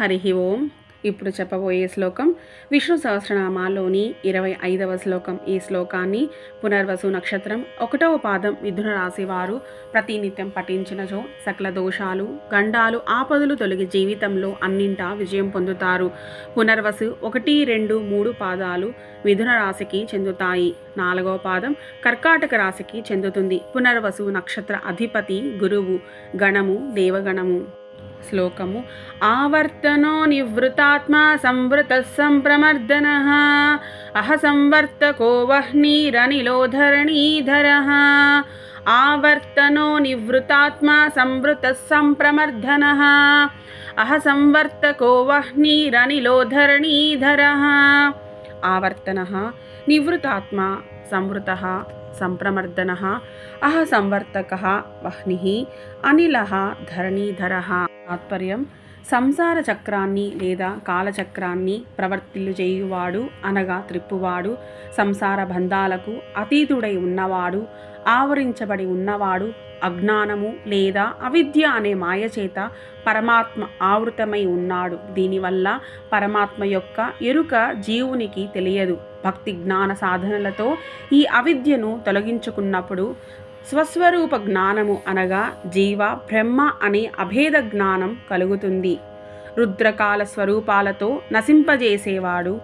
హరి ఓం. ఇప్పుడు చెప్పబోయే శ్లోకం విష్ణు సహస్రనామాలోని ఇరవై ఐదవ శ్లోకం. ఈ శ్లోకాన్ని పునర్వసు నక్షత్రం ఒకటవ పాదం మిథున రాశి వారు ప్రతినిత్యం పఠించినచో సకల దోషాలు గండాలు ఆపదలు తొలగి జీవితంలో అన్నింటా విజయం పొందుతారు. పునర్వసు ఒకటి రెండు మూడు పాదాలు మిథున రాశికి చెందుతాయి. నాలుగవ పాదం కర్కాటక రాశికి చెందుతుంది. పునర్వసు నక్షత్ర అధిపతి గురువు. గణము దేవగణము. శ్లోకము. ఆవర్తనో నివృతాత్మా సంవృత సంప్రమర్దన. అహ సంవర్తకో వహ్నీరనిలోధరణీధర. ఆవర్తనో నివృతాత్మా సంవృత సంప్రమర్దన. అహ సంవర్తకో వహ్నీరనిలోధరణీధర. ఆవర్తన నివృతాత్మ సంవృత సంప్రమర్దన. అహ సంవర్తక వహ్ని అనిల ధరణీధర. తాత్పర్యం సంసార చక్రాన్ని లేదా కాలచక్రాన్ని ప్రవర్తిల్లు చేయువాడు అనగా త్రిప్పువాడు. సంసార బంధాలకు అతీతుడై ఉన్నవాడు ఆవరించబడి ఉన్నవాడు అజ్ఞానము లేదా అవిద్య అనే మాయచేత పరమాత్మ ఆవృతమై ఉన్నాడు. దీనివల్ల పరమాత్మ యొక్క ఎరుక జీవునికి తెలియదు. భక్తి జ్ఞాన సాధనలతో ఈ అవిద్యను తొలగించుకున్నప్పుడు స్వస్వరూప జ్ఞానము అనగా జీవ బ్రహ్మ అనే అభేద జ్ఞానం కలుగుతుంది. రుద్రకాల స్వరూపాలతో నశింపజేసేవాడు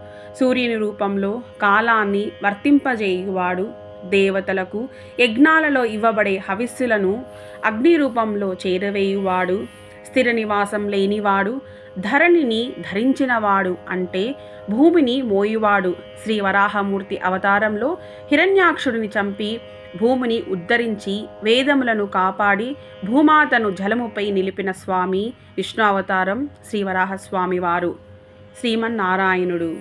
సూర్యుని రూపంలో కాలాన్ని వర్తింపజేయువాడు దేవతలకు యజ్ఞాలలో ఇవ్వబడే హవిస్సులను అగ్ని రూపంలో చేరవేయువాడు స్థిర నివాసం లేనివాడు ధరణిని ధరించినవాడు అంటే భూమిని మోయువాడు. శ్రీ వరాహమూర్తి అవతారంలో హిరణ్యాక్షుడిని చంపి భూమిని ఉద్ధరించి వేదములను కాపాడి భూమాతను జలముపై నిలిపిన స్వామి విష్ణు అవతారం శ్రీవరాహస్వామివారు. శ్రీమన్నారాయణుడు